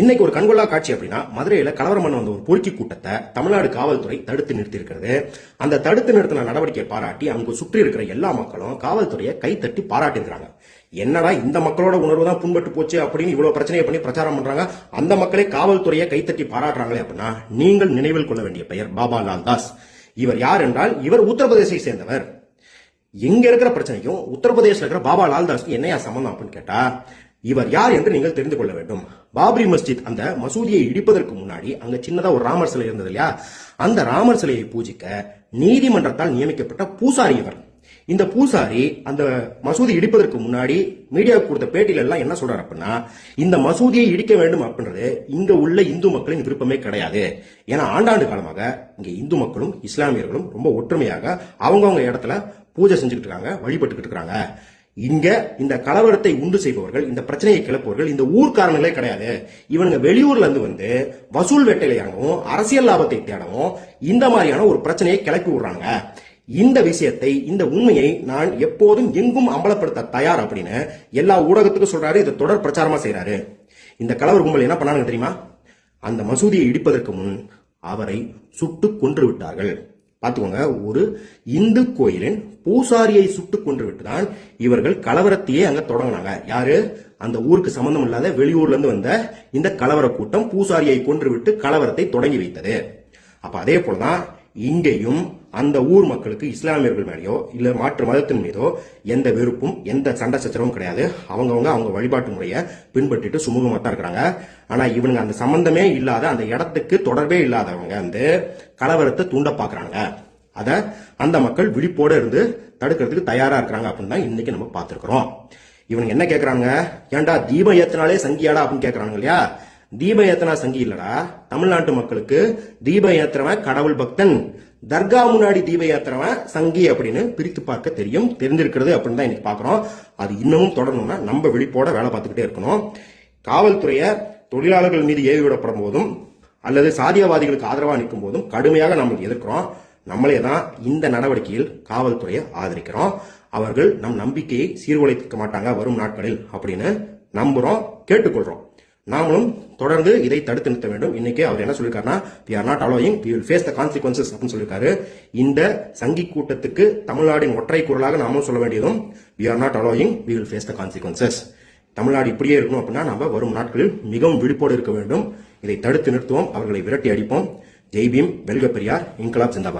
இன்னைக்கு ஒரு கண்கொள்ளா காட்சி அப்படின்னா மதுரையில கலவரம் பண்ண வந்த ஒரு பொறுக்கி கூட்டத்தை தமிழ்நாடு காவல்துறை தடுத்து நிறுத்தியிருக்கிறது. அந்த தடுத்து நிறுத்தின நடவடிக்கையை பாராட்டி அங்கு சுற்றி இருக்கிற எல்லா மக்களும் காவல்துறையை கைத்தட்டி பாராட்டியிருக்கிறாங்க. என்னடா இந்த மக்களோட உணர்வு தான் புண்பட்டு போச்சு அப்படின்னு இவ்வளவு பிரச்சனையை பண்ணி பிரச்சாரம் பண்றாங்க? அந்த மக்களே காவல்துறையை கைத்தட்டி பாராட்டுறாங்களே அப்படின்னா நீங்கள் நினைவில் கொள்ள வேண்டிய பெயர் பாபா லால் தாஸ் இவர் யார் என்றால் இவர் உத்தரப்பிரதேசை சேர்ந்தவர். எங்க இருக்கிற பிரச்சனைக்கும் உத்தரப்பிரதேசல இருக்கிற பாபா லால்தாஸ்க்கு என்னையா சம்பந்தம் அப்படின்னு கேட்டா இவர் யார் என்று நீங்கள் தெரிந்து கொள்ள வேண்டும். பாபரி மஸ்ஜித் அந்த மசூதியை இடிப்பதற்கு முன்னாடி அங்க சின்னதா ஒரு ராமர் சிலை இருந்தது இல்லையா? அந்த ராமர் சிலையை பூஜிக்க நீதிமன்றத்தால் நியமிக்கப்பட்ட பூசாரி இவர். இந்த பூசாரி அந்த மசூதி இடிப்பதற்கு முன்னாடி மீடியாவுக்கு கொடுத்த பேட்டியில எல்லாம் என்ன சொல்றாரு அப்படின்னா இந்த மசூதியை இடிக்க வேண்டும் அப்படின்றது இங்க உள்ள இந்து மக்களின் விருப்பமே கிடையாது. ஏன்னா ஆண்டாண்டு காலமாக இங்க இந்து மக்களும் இஸ்லாமியர்களும் ரொம்ப ஒற்றுமையாக அவங்கவுங்க இடத்துல பூஜை செஞ்சுக்கிட்டு இருக்காங்க வழிபட்டுக்கிட்டு இருக்காங்க. இங்க இந்த கலவரத்தை உண்டு செய்பவர்கள் இந்த பிரச்சனையை கிளப்புவர்கள் இந்த ஊர்க்காரங்களே கிடையாது. இவனுங்க வெளியூர்ல இருந்து வந்து வசூல் வேட்டையில அரசியல் லாபத்தை தேடவும் இந்த மாதிரியான ஒரு பிரச்சனையை கிளப்பி விடுறாங்க. இந்த விஷயத்தை இந்த உண்மையை நான் எப்போதும் எங்கும் அம்பலப்படுத்த தயார் அப்படின்னு எல்லா ஊடகத்துக்கும் சொல்றாரு இதை தொடர் பிரச்சாரமா செய்யறாரு இந்த கலவர கும்பல் என்ன பண்ணாங்க தெரியுமா? அந்த மசூதியை இடிப்பதற்கு முன் அவரை சுட்டு கொன்று விட்டார்கள். பார்த்துக்கோங்க ஒரு இந்து கோயிலின் பூசாரியை சுட்டு கொன்று விட்டுதான் இவர்கள் கலவரத்தையே அங்க தொடங்கினாங்க. யாரு? அந்த ஊருக்கு சம்பந்தம் இல்லாத வெளியூர்ல இருந்து வந்த இந்த கலவர கூட்டம் பூசாரியை கொன்று விட்டு கலவரத்தை தொடங்கி வைத்தது. அப்ப அதே போலதான் இங்கேயும் அந்த ஊர் மக்களுக்கு இஸ்லாமியர்கள் மேலேயோ இல்லை மாற்று மதத்தின் மீதோ எந்த வெறுப்பும் எந்த சண்டை சச்சரவும் கிடையாது. அவங்கவுங்க அவங்க வழிபாட்டு முறையை பின்பற்றிட்டு சுமூகமாக தான் இருக்கிறாங்க. ஆனால் இவனுங்க அந்த சம்பந்தமே இல்லாத அந்த இடத்துக்கு தொடர்பே இல்லாதவங்க வந்து கலவரத்தை தூண்ட பார்க்குறாங்க அதை அந்த மக்கள் விழிப்போடு இருந்து தடுக்கிறதுக்கு தயாராக இருக்கிறாங்க அப்படின்னு தான் இன்னைக்கு நம்ம பார்த்துருக்குறோம். இவனுங்க என்ன கேட்குறாங்க ஏன்டா தீபம் ஏத்தினாலே சங்கியாடா அப்படின்னு கேட்குறாங்க இல்லையா? தீப ஏத்தனா சங்கி இல்லடா. தமிழ்நாட்டு மக்களுக்கு தீப ஏத்துறவன் கடவுள் பக்தன். தர்கா முன்னாடி தீப ஏத்துறவன் சங்கி அப்படின்னு பிரித்து பார்க்க தெரியும் தெரிஞ்சிருக்கிறது அப்படின்னு தான் இன்னைக்கு பாக்குறோம் அது இன்னமும் தொடரணும்னா நம்ம விழிப்போட வேலை பார்த்துக்கிட்டே இருக்கணும். காவல்துறையை தொழிலாளர்கள் மீது ஏவி விடப்படும் போதும் அல்லது சாதியவாதிகளுக்கு ஆதரவாக நிற்கும் போதும் கடுமையாக நம்ம எதிர்க்கிறோம். நம்மளே தான் இந்த நடவடிக்கையில் காவல்துறையை ஆதரிக்கிறோம். அவர்கள் நம் நம்பிக்கையை சீர்குலைக்க மாட்டாங்க வரும் நாட்களில் அப்படின்னு நம்புறோம் கேட்டுக்கொள்றோம். நாமளும் தொடர்ந்து இதை தடுத்து நிறுத்த வேண்டும். இன்னைக்கு அவர் என்ன சொல்லியிருக்காருன்னா we are not allowing we will face the consequences அப்படின்னு சொல்லியிருக்காரு இந்த சங்கி கூட்டத்துக்கு தமிழ்நாடின் ஒற்றை குரலாக நாமும் சொல்ல வேண்டியதும் we are not allowing we will face the consequences Tamil Nadu இப்படியே இருக்கணும் அப்படின்னா நம்ம வரும் நாட்களில் மிகவும் விழிப்போடு இருக்க வேண்டும். இதை தடுத்து நிறுத்துவோம் அவர்களை விரட்டி அடிப்போம். ஜெய்பீம் வெல்க பெரியார் இன்கலாப் ஜிந்தாபாத்.